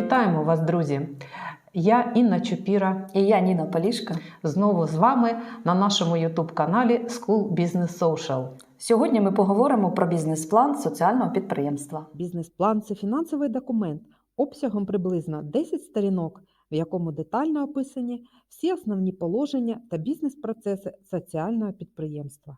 Вітаємо вас, друзі! Я Інна Чупіра. І я Ніна Полішка. Знову з вами на нашому YouTube-каналі School Business Social. Сьогодні ми поговоримо про бізнес-план соціального підприємства. Бізнес-план це фінансовий документ обсягом приблизно 10 сторінок, в якому детально описані всі основні положення та бізнес-процеси соціального підприємства.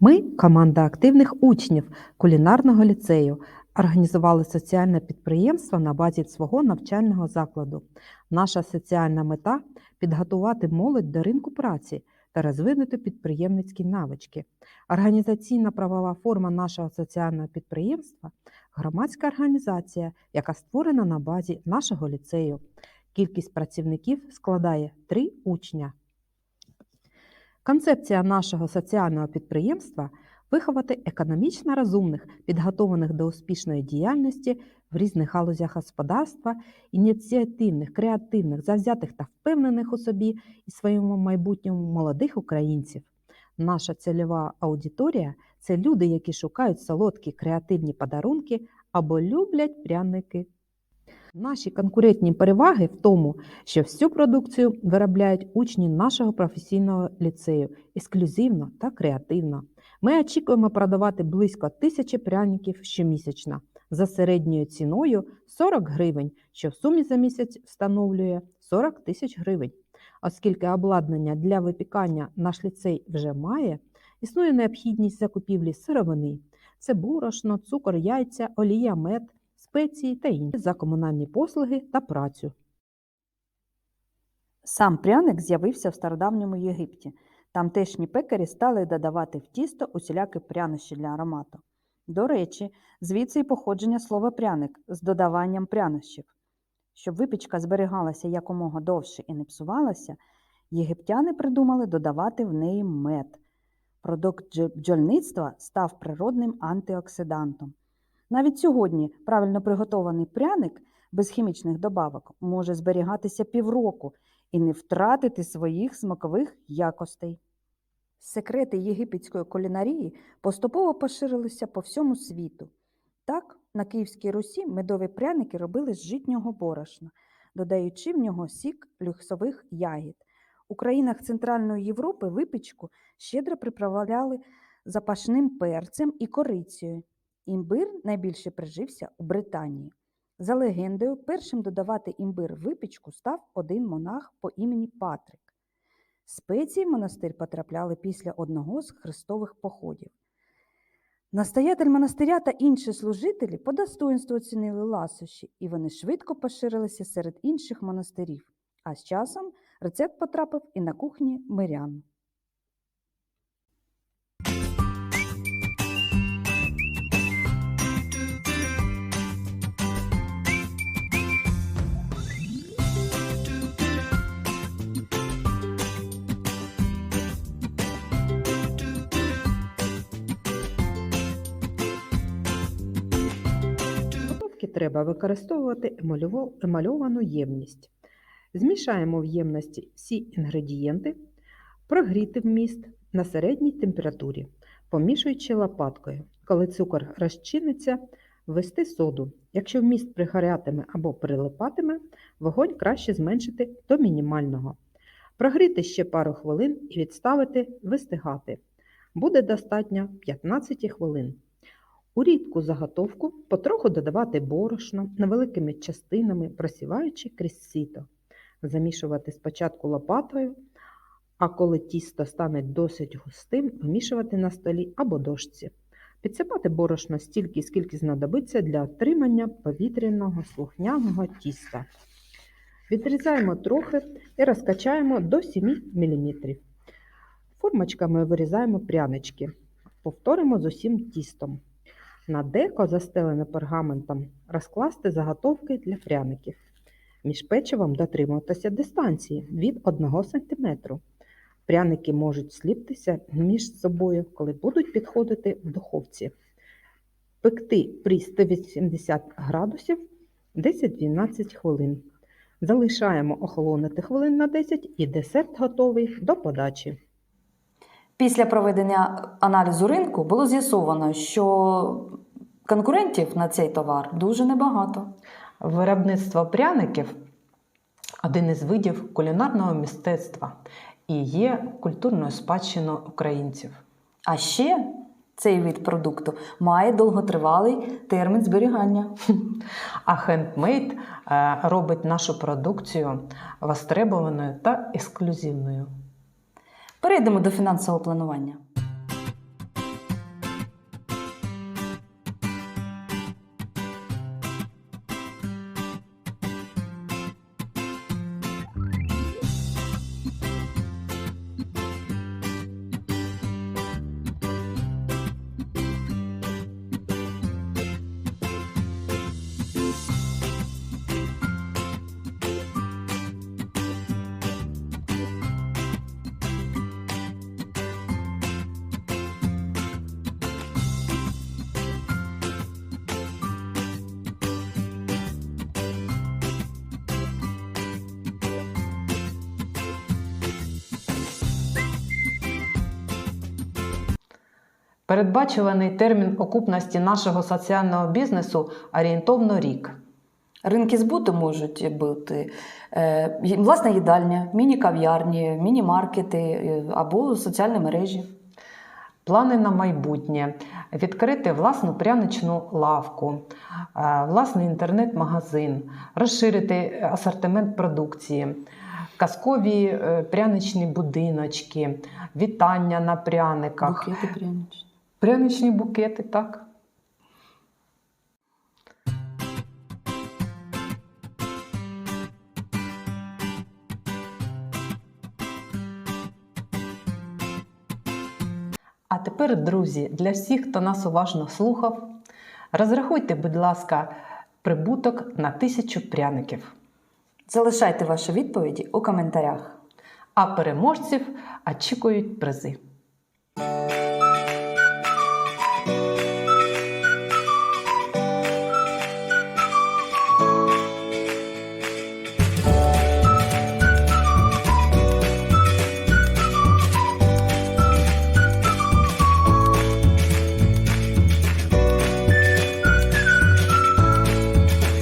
Ми, команда активних учнів кулінарного ліцею, організували соціальне підприємство на базі свого навчального закладу. Наша соціальна мета підготувати молодь до ринку праці та розвинути підприємницькі навички. Організаційна правова форма нашого соціального підприємства громадська організація, яка створена на базі нашого ліцею. Кількість працівників складає три учня. Концепція нашого соціального підприємства виховати економічно розумних, підготованих до успішної діяльності в різних галузях господарства, ініціативних, креативних, завзятих та впевнених у собі і своєму майбутньому молодих українців. Наша цільова аудиторія це люди, які шукають солодкі креативні подарунки або люблять пряники. Наші конкурентні переваги в тому, що всю продукцію виробляють учні нашого професійного ліцею ексклюзивно та креативно. Ми очікуємо продавати близько тисячі пряників щомісячно за середньою ціною 40 гривень, що в сумі за місяць встановлює 40 тисяч гривень. Оскільки обладнання для випікання наш ліцей вже має, існує необхідність закупівлі сировини. Це борошно, цукор, яйця, олія, мед, спеції та інші за комунальні послуги та працю. Сам пряник з'явився в стародавньому Єгипті. Тамтешні пекарі стали додавати в тісто усілякі прянощі для аромату. До речі, звідси й походження слова пряник з додаванням прянощів. Щоб випічка зберігалася якомога довше і не псувалася, єгиптяни придумали додавати в неї мед. Продукт бджольництва став природним антиоксидантом. Навіть сьогодні правильно приготований пряник без хімічних добавок може зберігатися півроку і не втратити своїх смакових якостей. Секрети єгипетської кулінарії поступово поширилися по всьому світу. Так, на Київській Русі медові пряники робили з житнього борошна, додаючи в нього сік люксових ягід. У країнах Центральної Європи випічку щедро приправляли запашним перцем і корицею. Імбир найбільше прижився у Британії. За легендою, першим додавати імбир випічку став один монах по імені Патрик. Спеції в монастир потрапляли після одного з хрестових походів. Настоятель монастиря та інші служителі по достоинству оцінили ласощі, і вони швидко поширилися серед інших монастирів. А з часом рецепт потрапив і на кухні мирян. Треба використовувати емальовану ємність. Змішаємо в ємності всі інгредієнти, прогріти вміст на середній температурі, помішуючи лопаткою. Коли цукор розчиниться, ввести соду. Якщо вміст пригорятиме або прилипатиме, вогонь краще зменшити до мінімального. Прогріти ще пару хвилин і відставити вистигати. Буде достатньо 15 хвилин. У рідку заготовку потроху додавати борошно невеликими частинами, просіваючи крізь сито. Замішувати спочатку лопатою, а коли тісто стане досить густим, вмішувати на столі або дошці. Підсипати борошно стільки, скільки знадобиться для отримання повітряного слухняного тіста. Відрізаємо трохи і розкачаємо до 7 мм. Формочками вирізаємо прянички. Повторимо з усім тістом. На деко, застелене пергаментом, розкласти заготовки для пряників. Між печивом дотримуватися дистанції від 1 см. Пряники можуть сліптися між собою, коли будуть підходити в духовці. Пекти при 180 градусів 10-12 хвилин. Залишаємо охолонити хвилин на 10 і десерт готовий до подачі. Після проведення аналізу ринку було з'ясовано, що конкурентів на цей товар дуже небагато. Виробництво пряників один із видів кулінарного мистецтва і є культурною спадщиною українців. А ще цей вид продукту має довготривалий термін зберігання. А хендмейд е, робить нашу продукцію востребованою та ексклюзивною. Перейдемо до фінансового планування. Передбачуваний термін окупності нашого соціального бізнесу орієнтовно рік. Ринки збуту можуть бути е, власна їдальня, міні-кав'ярні, міні-маркети е, або соціальні мережі. Плани на майбутнє відкрити власну пряничну лавку, е, власний інтернет-магазин, розширити асортимент продукції, казкові пряничні будиночки, вітання на пряниках, Букети пряничні. Пряничні букети, так. А тепер, друзі, для всіх, хто нас уважно слухав, розрахуйте, будь ласка, прибуток на тисячу пряників. Залишайте ваші відповіді у коментарях. А переможців очікують призи.